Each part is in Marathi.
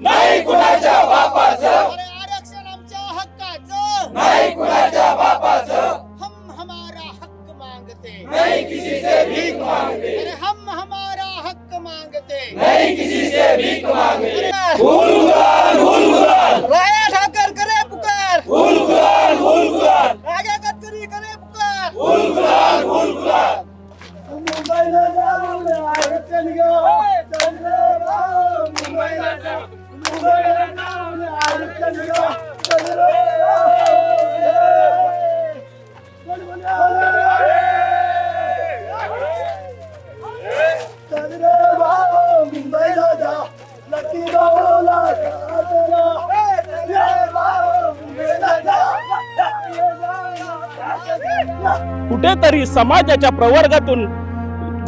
नाही कुणाच्या बापाचं. आरक्षण आमच्या हक्काचं. नाही कुणाच्या बापाचं. हम हमारा हक मांगते. नाही किसी से भीक मांगते. अरे हम हमारा हक मांगते. नहीं किसी से भीक मांगते. फूल गुलाल कुठेतरी समाजाच्या प्रवर्गातून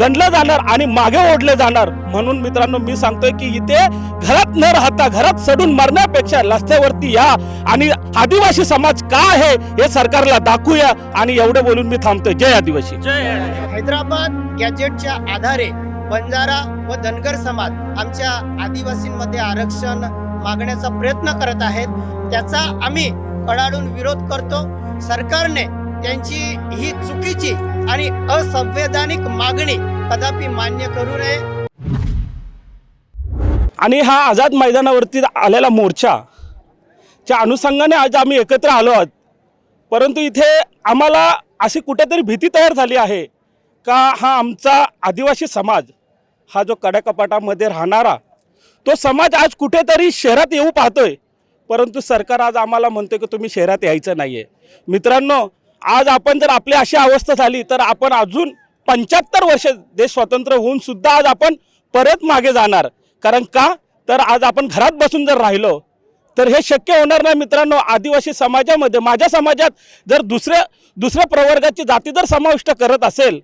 गणलं जाणार आणि मागे ओढले जाणार. म्हणून मित्रांनो मी सांगतोय की इथे घरात न राहता घरात सडून मरण्यापेक्षा रस्त्यावरती या आणि आदिवासी समाज का आहे हे सरकारला दाखवूया आणि एवढे बोलून मी थांबतोय. जय आदिवासी. हैदराबाद गॅजेटच्या आधारे बंजारा व धनगर समाज आमच्या आदिवासींमध्ये आरक्षण मागण्याचा प्रयत्न करत आहेत. त्याचा आम्ही कडाडून विरोध करतो. सरकारने त्यांची ही चुकीची आणि असंवैधानिक मागणी कदापि मान्य करू नये. आणि हा आझाद मैदानावरती आलेला मोर्चा च्या अनुषंगाने आज आम्ही एकत्र आलो आहोत. परंतु इथे आम्हाला अशी कुठेतरी भीती तयार झाली आहे का हा आमचा आदिवासी समाज हा जो कडकपाटामध्ये राहणारा तो समाज आज कुठेतरी शहरात येऊ पाहतोय. परंतु सरकार आज आम्हाला म्हणतोय की तुम्ही शहरात यायचं नाही आहे मित्रांनो आज आपण जर आपली अशी अवस्था झाली तर आपण अजून पंच्याहत्तर वर्ष देश स्वतंत्र होऊन सुद्धा आज आपण परत मागे जाणार. कारण का? तर आज आपण घरात बसून जर राहिलो तर हे शक्य होणार नाही मित्रांनो. आदिवासी समाजामध्ये माझ्या समाजात जर दुसऱ्या दुसऱ्या प्रवर्गाची जाती जर समाविष्ट करत असेल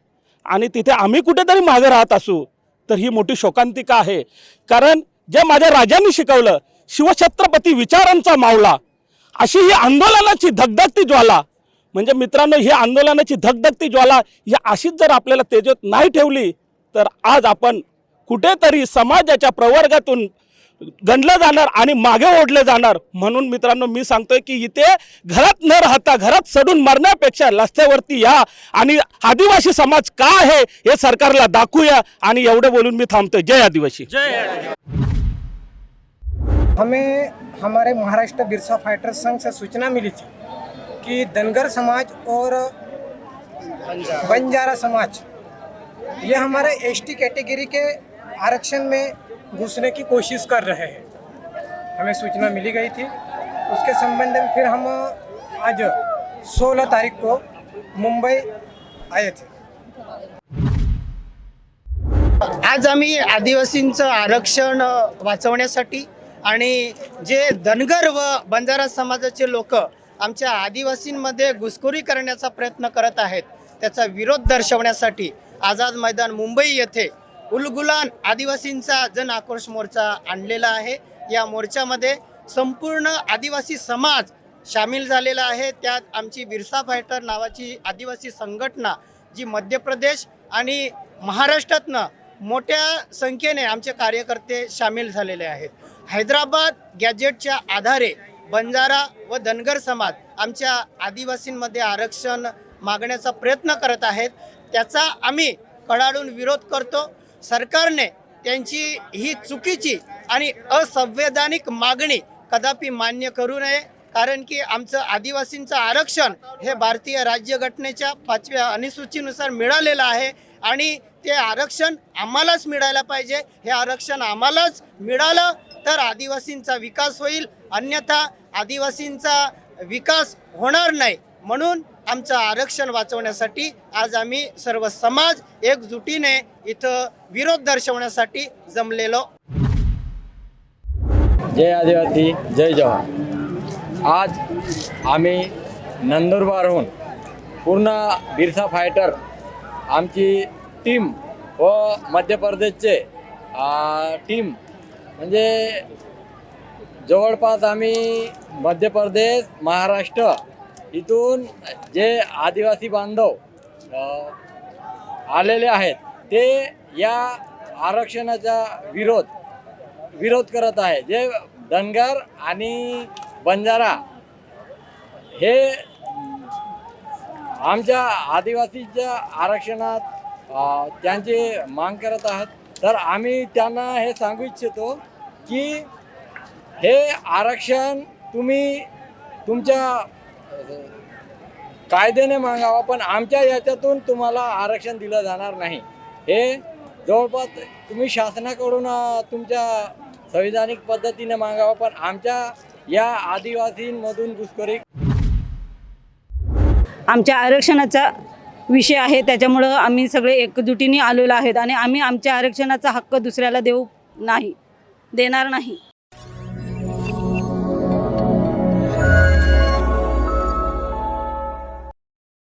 आणि तिथे आम्ही कुठेतरी मागे राहत असू तर ही मोठी शोकांतिका आहे. कारण जे माझ्या राजांनी शिकवलं शिवछत्रपती विचारांचा मावला अशी ही आंदोलनाची धगधगती ज्वाला म्हणजे मित्रांनो ही आंदोलनाची धगधगती ज्वाला ही अशीच जर आपल्याला तेजत नाही ठेवली तर आज आपण कुठेतरी समाजाच्या प्रवर्गातून गणलं जाणार आणि मागे ओढले जाणार. म्हणून मित्रांनो मी सांगतोय की इथे घरात न राहता घरात सडून मरण्यापेक्षा रस्त्यावरती या आणि आदिवासी समाज का आहे हे सरकारला दाखवूया. आणि एवढे बोलून मी थांबतोय. जय आदिवासी. हमें हमारे महाराष्ट्र बिरसा फाइटर संघ से सूचना मिली थी। कि धनगर समाज और बंजारा समाज ये हमारे एसटी कैटेगरी के आरक्षण में घुसने की कोशिश कर रहे हैं। हमें सूचना मिली गई थी। उसके संबंध में फिर हम आज 16 तारीख को मुंबई आए थे। आज आम्ही आदिवासींचं आरक्षण वाचवण्यासाठी आणि जे धनगर व बंजारा समाजाचे लोक आमच्या आदिवासींमध्ये घुसखोरी करण्याचा प्रयत्न करत आहेत. त्याचा विरोध दर्शवण्यासाठी आझाद मैदान मुंबई येथे उलगुलान आदिवासींचा जन आक्रोश मोर्चा आणलेला आहे. या मोर्चामध्ये संपूर्ण आदिवासी समाज सामील झालेला आहे. त्यात आमची बिरसा फायटर नावाची आदिवासी संघटना जी मध्य प्रदेश आणि महाराष्ट्रातनं मोठ्या संख्येने आमचे कार्यकर्ते सामील झालेले आहेत. हैदराबाद गॅजेटच्या आधारे बंजारा व धनगर समाज आमच्या आदिवासींमध्ये आरक्षण मागण्याचा प्रयत्न करत आहेत. त्याचा आम्ही कडाडून विरोध करतो. सरकारने त्यांची ही चुकीची आणि असंवैधानिक मागणी कदापि मान्य करू नये कारण की आमचं आदिवासींचं आरक्षण हे भारतीय राज्यघटनेच्या पाचव्या अनुसूचीनुसार मिळालेलं आहे आणि ते आरक्षण आम्हालाच मिळायला पाहिजे. हे आरक्षण आम्हालाच मिळालं तर आदिवासींचा विकास होईल. अन्यथा आदिवासींचा विकास होणार नाही. म्हणून आमचं आरक्षण वाचवण्यासाठी आज आम्ही सर्व समाज एकजुटीने इथं विरोध दर्शवण्यासाठी जमलेलो. जय आदिवासी जय जवान. आज आम्ही नंदुरबारहून पूर्ण बिरसा फायटर आमची टीम व मध्य प्रदेशचे टीम म्हणजे जवळपास आम्ही मध्य प्रदेश महाराष्ट्र इथून जे आदिवासी बांधव आलेले आहेत ते या आरक्षणाचा विरोध विरोध करत आहे. जे धनगर आणि बंजारा हे आमच्या आदिवासीच्या आरक्षणात त्यांची त्यांचे मांग करत आहात. तर आम्ही त्यांना हे सांगू इच्छितो की हे आरक्षण तुम्ही तुमच्या कायद्याने मागावा पण आमच्या याच्यातून तुम्हाला आरक्षण दिलं जाणार नाही. हे जवळपास तुम्ही शासनाकडून तुमच्या संविधानिक पद्धतीने मागावा पण आमच्या या आदिवासींमधून घुसखोरी आमच्या आरक्षणाचा विषय आहे त्याच्यामुळं आम्ही सगळे एकजुटीने आलेलो आहेत आणि आम्ही आमच्या आरक्षणाचा हक्क दुसऱ्याला देऊ नाही देणार नाही.